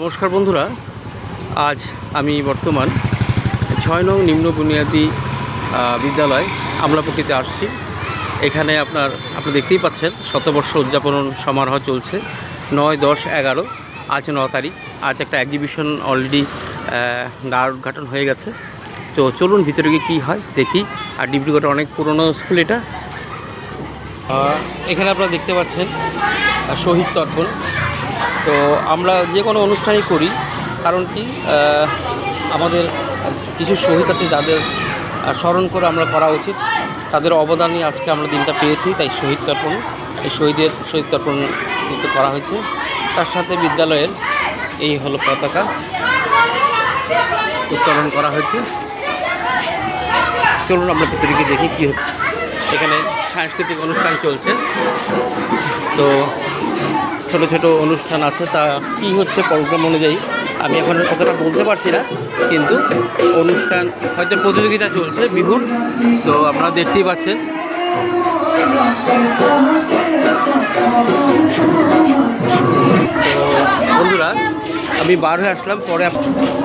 নমস্কার বন্ধুরা, আজ আমি বর্তমান ছয় নং নিম্ন বুনিয়াদী বিদ্যালয় আমলাপট্টিতে আসছি। এখানে আপনার আপনি দেখতেই পাচ্ছেন, শতবর্ষ উদযাপন সমারোহ চলছে, নয় দশ এগারো, আজ ন তারিখ, আজ একটা এক্সিবিশন অলরেডি দ্বার উদ্ঘাটন হয়ে গেছে। তো চলুন ভিতরে গিয়ে কী হয়, দেখি। আর ডিব্রুগড়ের অনেক পুরনো স্কুল এটা। এখানে আপনারা দেখতে পাচ্ছেন শহীদ তর্পণ। তো আমরা যে কোনো অনুষ্ঠানই করি, কারণ কি আমাদের কিছু শহীদ আছে যাদের স্মরণ করে আমরা করা উচিত। তাদের অবদানই আজকে আমরা দিনটা পেয়েছি, তাই শহীদ তর্পণ, এই শহীদের, শহীদ তর্পণ কিন্তু করা হয়েছে। তার সাথে বিদ্যালয়ের এই হলো পতাকা উত্তোলন করা হয়েছে। চলুন আমরা ভিতরে দেখি কী হচ্ছে। এখানে সাংস্কৃতিক অনুষ্ঠান চলছে। তো ছোট ছোট অনুষ্ঠান আছে, তা কি হচ্ছে প্রোগ্রাম অনুযায়ী, আমি এখন অতটা বলতে পারছি না, কিন্তু অনুষ্ঠান, হয়তো প্রতিযোগিতা চলছে, বিহুর, তো আপনারা দেখতেই পাচ্ছেন। তো বন্ধুরা, আমি বার হয়ে আসলাম, পরে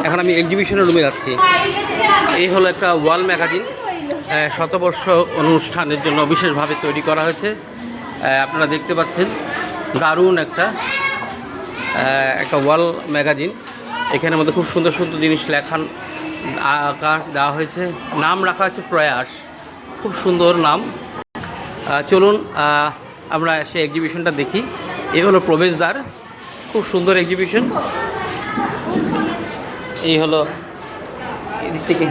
এখন আমি এক্সিবিশনের রুমে যাচ্ছি। এই হলো একটা ওয়াল ম্যাগাজিন শতবর্ষ অনুষ্ঠানের জন্য বিশেষভাবে তৈরি করা হয়েছে। আপনারা দেখতে পাচ্ছেন দারুণ একটা একটা ওয়াল ম্যাগাজিন। এখানের মধ্যে খুব সুন্দর সুন্দর জিনিস লেখান আঁকা দেওয়া হয়েছে। নাম রাখা হয়েছে প্রয়াস। খুব সুন্দর নাম। চলুন আমরা সেই এক্সিবিশনটা দেখি। এই হলো প্রবেশদ্বার। খুব সুন্দর এক্সিবিশন এই হলো এদিক থেকে।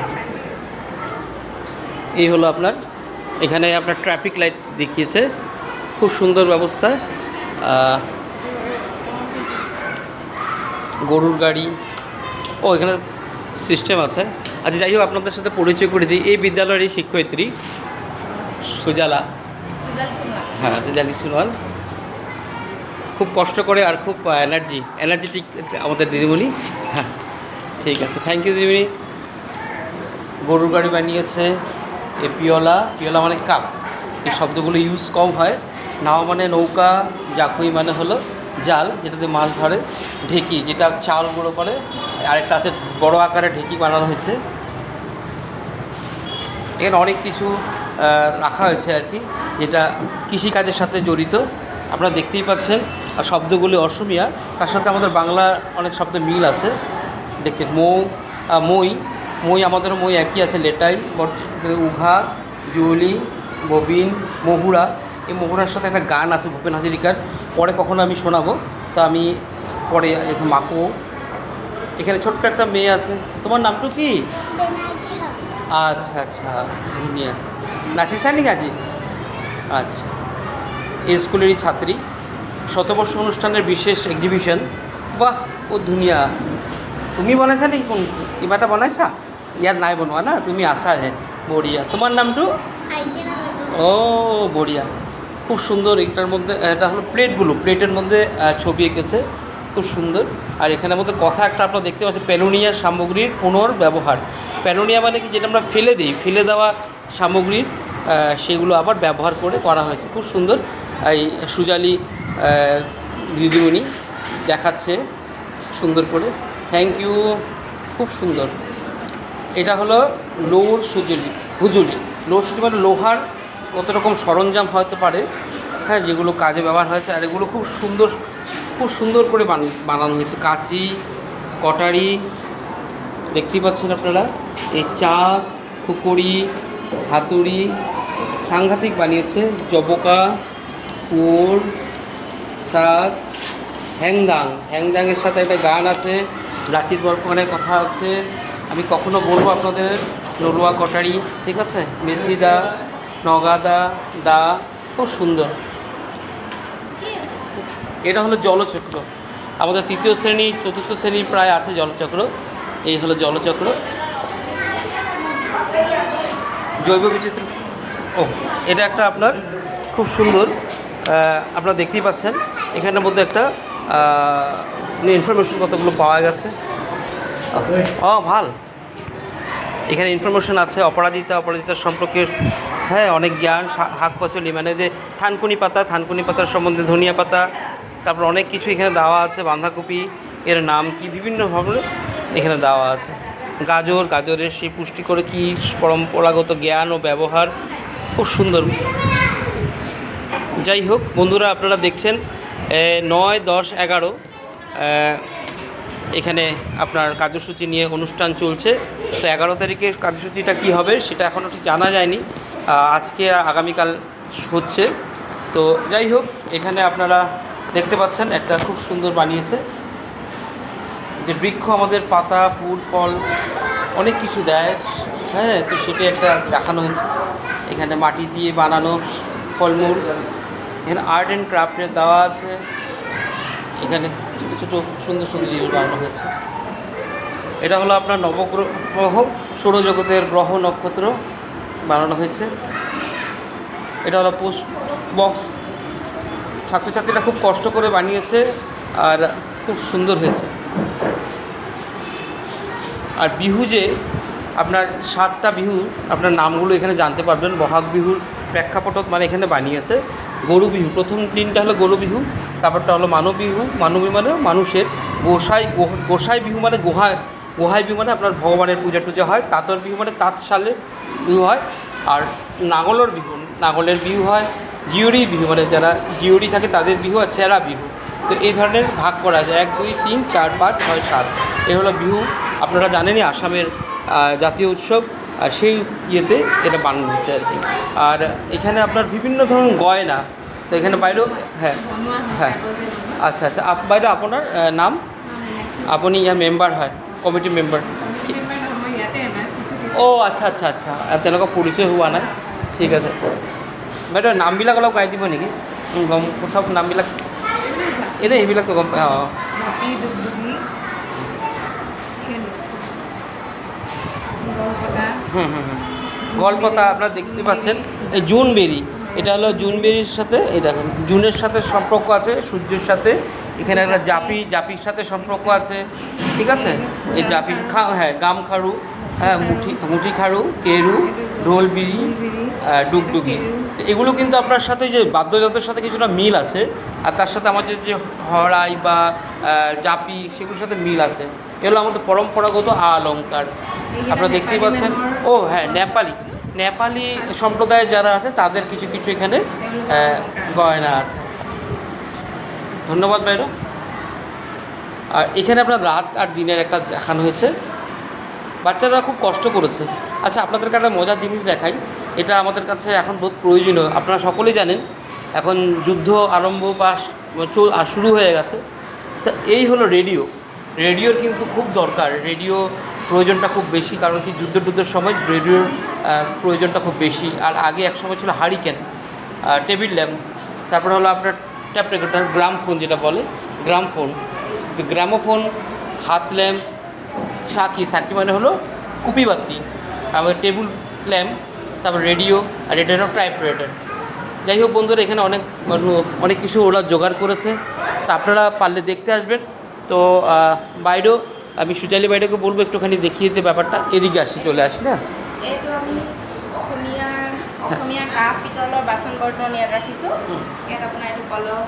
এই হলো আপনার, এখানে আপনার ট্রাফিক লাইট দেখিয়েছে। খুব সুন্দর ব্যবস্থা। গরুর গাড়ি। ও, এখানে সিস্টেম আছে। আচ্ছা যাই হোক, আপনাদের সাথে পরিচয় করে দিই। এই বিদ্যালয়েরই শিক্ষয়িত্রী সুজালা। হ্যাঁ সুজালি সুনওয়াল খুব কষ্ট করে আর খুব এনার্জি এনার্জেটিক আমাদের দিদিমণি। হ্যাঁ ঠিক আছে। থ্যাংক ইউ দিদিমণি। গরুর গাড়ি বানিয়েছে এ পিওলা পিওলা মানে কাপ এই শব্দগুলো ইউজ কম হয়। নাও মানে নৌকা, জাকুই মানে হলো জাল, যেটাতে মাছ ধরে, ঢেকি, যেটা চাল গুঁড়ো করে, আরেকটা আছে বড় আকারে ঢেকি বানানো হয়েছে। এখানে অনেক কিছু রাখা হয়েছে আর কি, যেটা কৃষিকাজের সাথে জড়িত। আপনারা দেখতেই পাচ্ছেন, আর শব্দগুলি অসমিয়া। তার সাথে আমাদের বাংলা অনেক শব্দ মিল আছে। দেখেন, মৌ মই মই আমাদের মই একই আছে লেটাই উঘা, জুলি, ববিন, মহুরা। এই মোহনার সাথে একটা গান আছে ভূপেন হাজারিকার। পরে কখনো আমি শোনাবো। তা আমি পরে মাকো এখানে ছোট্ট একটা মেয়ে আছে। তোমার নামটা কি? আচ্ছা আচ্ছা ধুনিয়া। নাচিসানি গাজি? আচ্ছা। এই স্কুলেরই ছাত্রী। শতবর্ষ অনুষ্ঠানের বিশেষ এক্সিবিশন বাহ ও ধুনিয়া। তুমি বনাইছা নেকি কোন কিবা এটা বনাইছা? ইয়াত নাই বনোৱা না? তুমি আছা হে বঢ়িয়া তোমার নামটো ও বঢ়িয়া খুব সুন্দর এটার মধ্যে এটা হলো প্লেটগুলো প্লেটের মধ্যে ছবি এঁকেছে খুব সুন্দর। আর এখানের মধ্যে কথা একটা আপনারা দেখতে পাচ্ছেন প্যালোনিয়া সামগ্রীর পুনর্ব্যবহার। প্যালোনিয়া মানে কি যেটা আমরা ফেলে দিই ফেলে দেওয়া সামগ্রীর আহ, সেগুলো আবার ব্যবহার করে করা হয়েছে। খুব সুন্দর। এই সুজালি দিদিমণি দেখাচ্ছে সুন্দর করে। থ্যাংক ইউ খুব সুন্দর। এটা হলো লোর সুজুলি হুজুলি লোর সুজুলি মানে লোহার কত রকম সরঞ্জাম হতে পারে হ্যাঁ যেগুলো কাজে ব্যবহার হয়েছে, আর এগুলো খুব সুন্দর খুব সুন্দর করে বান- বানানো হয়েছে। কাঁচি, কটারি, দেখতেই পাচ্ছেন আপনারা, এই চাষ খুকুরি হাতুড়ি, সাংঘাতিক বানিয়েছে, জবকা, কুয়োর শ্বাস হ্যাংদাং। হ্যাংদাংয়ের সাথে একটা গান আছে লাচিত বরফানের কথা আছে। আমি কখনো বলব আপনাদের, নরুয়া কটারি, ঠিক আছে? মেসি দা নগাদা দা খুব সুন্দর। এটা হলো জলচক্র। আমাদের তৃতীয় শ্রেণি চতুর্থ শ্রেণি প্রায় আছে জলচক্র। এই হলো জলচক্র। জৈব বিচিত্র। ও এটা একটা আপনার খুব সুন্দর আপনারা দেখতেই পাচ্ছেন। এখানের মধ্যে একটা ইনফরমেশন কতগুলো পাওয়া গেছে। ও ভালো। এখানে ইনফরমেশন আছে অপরাজিতা অপরাজিতা সম্পর্কে হ্যাঁ অনেক জ্ঞান শাক পাচলি মানে যে থানকুনি পাতা, থানকুনি পাতার সম্বন্ধে ধনিয়া পাতা, তারপর অনেক কিছু এখানে দেওয়া আছে, বাঁধাকপি, এর নাম কি বিভিন্নভাবে এখানে দেওয়া আছে। গাজর, গাজরের সেই পুষ্টি করে কি পরম্পরাগত জ্ঞান ও ব্যবহার, খুব সুন্দর। যাই হোক, বন্ধুরা, আপনারা দেখছেন নয়, দশ, এগারো এখানে আপনার কার্যসূচি নিয়ে অনুষ্ঠান চলছে। তো এগারো তারিখের কার্যসূচিটা কি হবে, সেটা এখনও ঠিক জানা যায়নি। আজকে আগামীকাল হচ্ছে। তো যাই হোক, এখানে আপনারা দেখতে পাচ্ছেন একটা খুব সুন্দর বানিয়েছে। যে বৃক্ষ আমাদের পাতা, ফুল, ফল, অনেক কিছু দেয়। হ্যাঁ তো সেটা একটা দেখানো হয়েছে। এখানে মাটি দিয়ে বানানো ফলমূল। এখানে আর্ট অ্যান্ড ক্রাফটের দেওয়া আছে। এখানে ছোটো ছোটো, সুন্দর সুন্দর জিনিস বানানো হয়েছে। এটা হলো আপনার নবগ্রহ, সৌরজগতের গ্রহ নক্ষত্র। বানানো হয়েছে। এটা হলো পোস্ট বক্স। ছাত্রছাত্রীরা খুব কষ্ট করে বানিয়েছে আর খুব সুন্দর হয়েছে। আর বিহু যে আপনার সাতটা বিহু, আপনার নামগুলো এখানে জানতে পারবেন। বহাগ বিহুর প্রেক্ষাপটক মানে এখানে বানিয়েছে। গরু বিহু, প্রথম দিনটা হলো গরু বিহু, তারপরটা হলো মানব বিহু। মানব মানে মানুষের গোসাই গোসাই বিহু মানে গোহায়, গোহাই বিহু মানে আপনার ভগবানের পূজা টুজা হয়। তাঁতর বিহু মানে তাঁত সালে বিহু হয়। আর নাগলের বিহু নাগলের বিহু হয় জিওরি বিহু মানে যারা জিওরি থাকে তাদের বিহু আর চেরা বিহু। তো এই ধরনের ভাগ করা আছে এক দুই তিন চার পাঁচ ছয় সাত। এ হলো বিহু। আপনারা জানেনই আসামের জাতীয় উৎসব। আর সেই ইয়েতে এটা বানানো হয়েছে আর কি। আর এখানে আপনার বিভিন্ন ধরনের গয়না। তো এখানে বাইরেও হ্যাঁ হ্যাঁ। আচ্ছা আচ্ছা। আপ বাইদেউ আপোনাৰ নাম? আপনি ইয়াৰ মেম্বাৰ হয় কমিটি মেম্বাৰ অ' আচ্ছা আচ্ছা আচ্ছা। তেনেকুৱা পৰিচয় হোৱা নাই। ঠিক আছে। বাইদেউ নামবিলাক অলপ গাই দিব নেকি? গম চব নামবিলাক এনেই সেইবিলাকতো গম পাই অঁ। হুম হুম আপনারা দেখতে পাচ্ছেন। এই জুনবেরি এটা হলো জুনবেরির সাথে এই দেখেন জুনের সাথে সম্পর্ক আছে সূর্যের সাথে। এখানে একটা জাপি জাপির সাথে সম্পর্ক আছে। ঠিক আছে? এই জাপি খা হ্যাঁ গামখাড়ু হ্যাঁ মুঠি মুঠি খাড়ু কেরু ঢোলবিড়ি আহ, ডুগডুগি। এগুলো কিন্তু আপনার সাথে যে বাদ্যযন্ত্রের সাথে কিছুটা মিল আছে আর তার সাথে আমাদের যে হড়াই বা জাপি সেগুলোর সাথে মিল আছে। এগুলো আমাদের পরম্পরাগত অলঙ্কার আপনারা দেখতেই পাচ্ছেন? ও হ্যাঁ নেপালি। নেপালি সম্প্রদায়ের যারা আছে তাদের কিছু কিছু এখানে গয়না আছে। ধন্যবাদ বাইরো আর এখানে আপনার রাত আর দিনের একটা দেখানো হয়েছে। বাচ্চারা খুব কষ্ট করেছে। আচ্ছা আপনাদেরকে একটা মজার জিনিস দেখাই। এটা আমাদের কাছে এখন বহুত প্রয়োজনীয়। আপনারা সকলেই জানেন, এখন যুদ্ধ আরম্ভ বা চল শুরু হয়ে গেছে। তা এই হলো রেডিও। রেডিওর কিন্তু খুব দরকার। রেডিও প্রয়োজনটা খুব বেশি, কারণ কি যুদ্ধ টুদ্ধের সময় রেডিওর প্রয়োজনটা খুব বেশি। আর আগে এক সময় ছিল হারিকেন টেবিল ল্যাম্প। তারপরে হলো আপনার ট্যাপ রেকর্ডার গ্রাম ফোন যেটা বলে গ্রাম ফোন গ্রামোফোন, হাত ল্যাম্প সাকি সাকি মানে হলো কুপি বাতি তারপর টেবিল ল্যাম্প তারপর রেডিও আর এটা হলো টাইপরাইটার যাই হোক বন্ধুরা এখানে অনেক অনেক কিছু ওরা জোগাড় করেছে। তা আপনারা পারলে দেখতে আসবেন। তো বাইরেও আমি সুচালি বাইরেকে বলব একটুখানি দেখিয়ে দিতে ব্যাপারটা। এদিকে আসি চলে আসি না? অসমীয়া অসমীয়া কাঁহ পিতলৰ বাচন বৰ্তন ইয়াত ৰাখিছোঁ। ইয়াত আপোনাৰ এইটো কলহ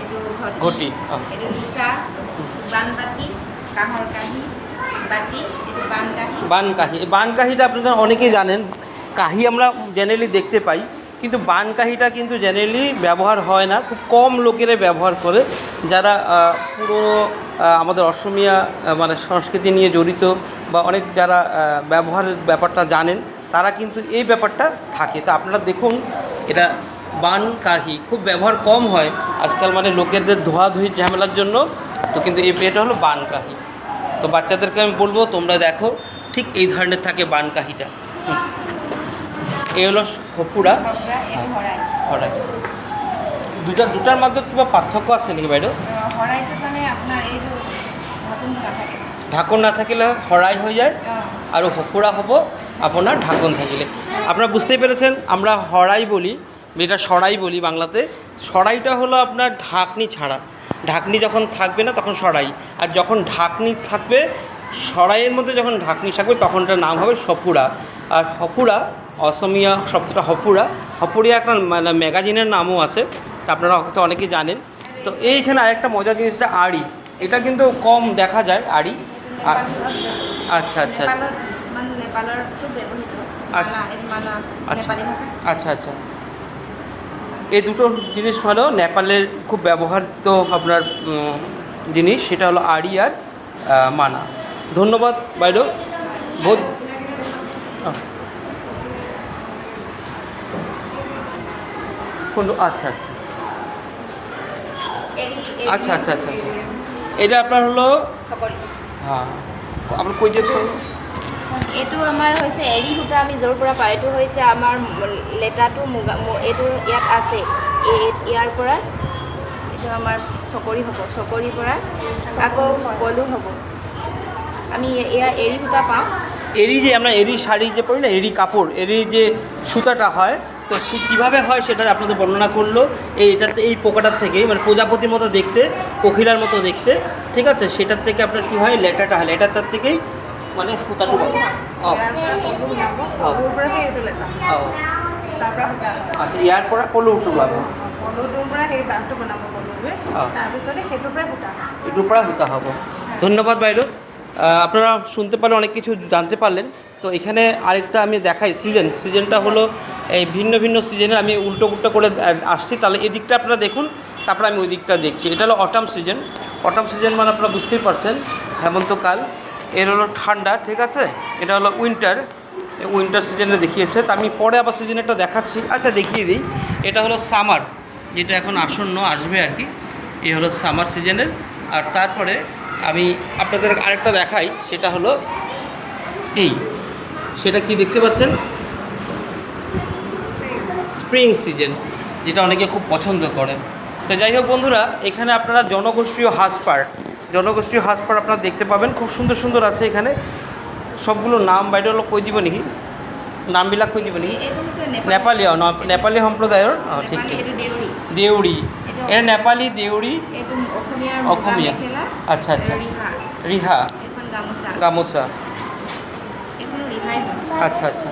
এইটো ঘটি, ঘটি এইটো লোটা বানবাতি কাঁহৰ কাঁহী। বাতি এইটো বান কাহি এই বান কাহিটা আপনারা অনেকেই জানেন। কাহি আমরা জেনারেলি দেখতে পাই। কিন্তু বান কাহিটা কিন্তু জেনারেলি ব্যবহার হয় না। খুব কম লোকেরা ব্যবহার করে। যারা পুরনো আমাদের অসমিয়া মানে সংস্কৃতি নিয়ে জড়িত বা অনেক যারা ব্যবহারের ব্যাপারটা জানেন, তারা কিন্তু এই ব্যাপারটা থাকে। তা আপনারা দেখুন, এটা বান কাহি খুব ব্যবহার কম হয়। আজকাল মানে লোকেদের ধোয়াধুয়ি ঝামেলার জন্য। তো কিন্তু এই এটা হলো বান কাহি তো বাচ্চাদেরকে আমি বলব, তোমরা দেখো, ঠিক এই ধরনের থাকে বানকাহিটা। এই হলো হপুরা। হকৰা হরাই। দুটা, দুটার মধ্যে কিবা পার্থক্য আছে নাকি বাইদেউ? ঢাকন না থাকিলে হরাই হয়ে যায়, আর হপুরা হব আপনার ঢাকন থাকিলে। আপনারা বুঝতেই পেরেছেন, আমরা হরাই বলি, যেটা সরাই বলি বাংলাতে। সরাইটা হলো আপনার ঢাকনি ছাড়া। ঢাকনি যখন থাকবে না, তখন সরাই। আর যখন ঢাকনি থাকবে, সরাইয়ের মধ্যে যখন ঢাকনি থাকবে তখন এটার নাম হবে সপুরা। আর হপুরা, অসমিয়া শব্দটা হপুরা। হপুরিয়া একটা মানে ম্যাগাজিনের নামও আছে, তা আপনারা হয়তো অনেকেই জানেন। তো এইখানে আরেকটা মজার জিনিসটা আড়ি। এটা কিন্তু কম দেখা যায়, আড়ি। আচ্ছা আচ্ছা আচ্ছা। আচ্ছা। আচ্ছা আচ্ছা। এই দুটো জিনিস হলো নেপালের খুব ব্যবহৃত আপনার জিনিস, সেটা হলো আড়ি আর মানা। ধন্যবাদ, বাইরো। আহ। আচ্ছা আচ্ছা। আচ্ছা আচ্ছা আচ্ছা আচ্ছা। এটা আপনার হলো হ্যাঁ। আপনার কই দিয়েছেন এইটো আমাৰ হৈছে এৰী সূতা, আমি য'ৰ পৰা পাওঁ এইটো হৈছে আমাৰ লেটাটো মুগা এইটো ইয়াত আছে। ইয়াৰ পৰা এইটো আমাৰ চকৰি হ'ব চকৰিৰ পৰা আকৌ পলু হ'ব। আমি এয়া এৰী সূতা পাওঁ। এরি যে আমরা এরি শাড়ি যে পরি না এরি কাপড় এরি যে সুতাটা হয় তো সে কীভাবে হয় সেটা আপনাদের বর্ণনা করল এই এটাতে এই পোকাটার থেকে মানে প্রজাপতির মতো দেখতে কোকিলার মতো দেখতে ঠিক আছে? সেটার থেকে আপনার কী হয় লেটাটা হয়। লেটাটার থেকেই মানে সুতাটো পাবো ও, ইয়াৰ পৰা পলু ওলাব তাৰ পৰা সূতা আচ্ছা পলুটোৰ পৰা সেই বাঁহটো বনাব পলুটোৱে তাৰপিছতে সেইটোৰ পৰাই সূতা। হবে। ধন্যবাদ আহ, আপনারা শুনতে পারলেন অনেক কিছু জানতে পারলেন। তো এখানে আরেকটা আমি দেখাই সিজন সিজনটা হলো এই ভিন্ন ভিন্ন সিজনে আমি উল্টো উল্টো করে আসছি। তাহলে এই দিকটা আপনারা দেখুন তারপরে আমি ওই দিকটা দেখছি। এটা হলো অটাম সিজন অটাম সিজন মানে আপনারা বুঝতেই পারছেন হেমন্তকাল। এর হলো ঠান্ডা ঠিক আছে? এটা হলো উইন্টার উইন্টার সিজনে দেখিয়েছে, তা আমি পরে আবার সিজনেরটা দেখাচ্ছি। আচ্ছা দেখিয়ে দিই। এটা হলো সামার যেটা এখন আসন্ন আসবে আর কি। এই হলো সামার সিজনের আর তারপরে আমি আপনাদের আরেকটা দেখাই, সেটা হলো এই, সেটা কি দেখতে পাচ্ছেন? স্প্রিং সিজন যেটা অনেকে খুব পছন্দ করে তো যাই হোক বন্ধুরা, এখানে আপনারা জনগোষ্ঠীয় হাসপার জনগোষ্ঠীয় হাসপার আপনারা দেখতে পাবেন। খুব সুন্দর সুন্দর আছে এখানে। সবগুলো নাম বাইরে হলো কই দিব নাকি? নামবিলাক কই দিব নাকি? নেপালী অ, নেপালী সম্প্ৰদায়ৰ? অঁ ঠিক ঠিক। দেউৰী। এয়া নেপালী দেউৰী? অসমীয়া। আচ্ছা, আচ্ছা। ৰিহা। গামোচা। আচ্ছা আচ্ছা।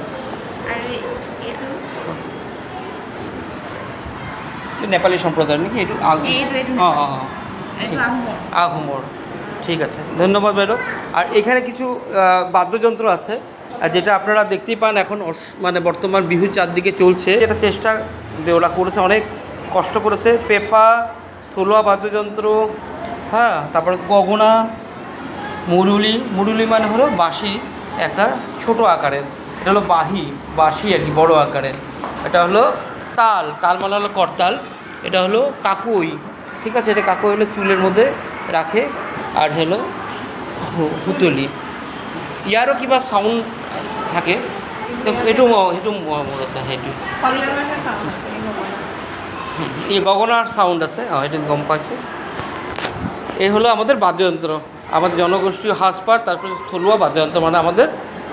এই- নেপালী সম্প্ৰদায়ৰ নেকি? এইটো অঁ অঁ অঁ। আহোমৰ। ঠিক আছে। ধন্যবাদ ম্যাডাম আর এখানে কিছু বাদ্যযন্ত্র আছে যেটা আপনারা দেখতেই পান এখন মানে বর্তমান বিহু চারদিকে চলছে। এটা চেষ্টা ওরা করেছে, অনেক কষ্ট করেছে। পেপা, থলুয়া বাদ্যযন্ত্র হ্যাঁ তারপর গগনা, মুরুলি মুরুলি মানে হলো বাঁশি, একটা ছোট আকারের। এটা হলো বাহি, বাঁশি আর কি, বড় আকারের। এটা হলো তাল তাল মানে হলো করতাল। এটা হলো কাকুই, ঠিক আছে? এটা কাকুই হলো চুলের মধ্যে রাখে, আর হলো হুতুলি। ইয়ারও কিবা সাউন্ড থাকে। এইটো সেইটো ম- মূৰত সেইটো। এই গগনার সাউন্ড আছে এটা গম পাচ্ছে এই হলো আমাদের বাদ্যযন্ত্র। আমাদের জনগোষ্ঠীয় হাসপার তারপরে থলুয়া বাদ্যযন্ত্র মানে আমাদের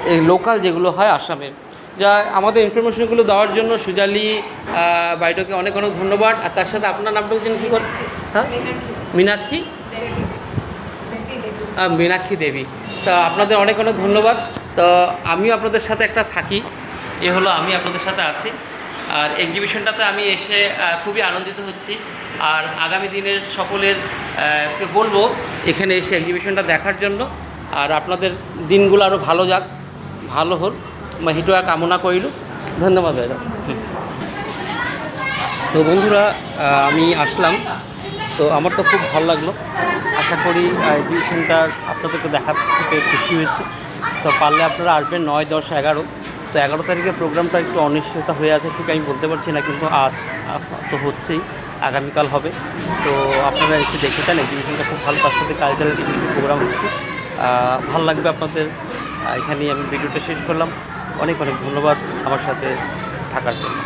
এই লোকাল যেগুলো হয় আসামে। যা আমাদের ইনফরমেশনগুলো দেওয়ার জন্য সুজালি আহ, বাইটোকে অনেক অনেক ধন্যবাদ। আর তার সাথে আপনার নামটা কী করেন হ্যাঁ? মীনাক্ষী? মীনাক্ষী দেবী। তা আপনাদের অনেক অনেক ধন্যবাদ। তো আমিও আপনাদের সাথে একটা থাকি। এ হলো আমি আপনাদের সাথে আছি। আর এক্সিবিশনটাতে আমি এসে খুবই আনন্দিত হচ্ছি। আর আগামী দিনের সকলের বলব, এখানে এসে এক্সিবিশনটা দেখার জন্য। আর আপনাদের দিনগুলো আরও ভালো যাক, ভালো হোক। হিটুয়া কামনা করিল। ধন্যবাদ, দাদা। তো বন্ধুরা আমি আসলাম। তো আমার তো খুব ভালো লাগল। আশা করি এক্সিবিশনটা আপনাদেরকে দেখাতে পেয়ে খুশি হয়েছে। তো পারলে আপনারা আসবেন নয়, দশ, এগারো। তো এগারো তারিখে প্রোগ্রামটা একটু অনিশ্চয়তা হয়ে আছে, ঠিক আমি বলতে পারছি না, কিন্তু আজ তো হচ্ছেই, আগামীকাল হবে। তো আপনারা এসে দেখে যান এক্সিবিশনটা খুব ভালো, তার সাথে কালচারাল কিছু কিছু প্রোগ্রাম হচ্ছে। ভালো লাগবে আপনাদের। এখানেই আমি ভিডিওটা শেষ করলাম। অনেক অনেক ধন্যবাদ আমার সাথে থাকার জন্য।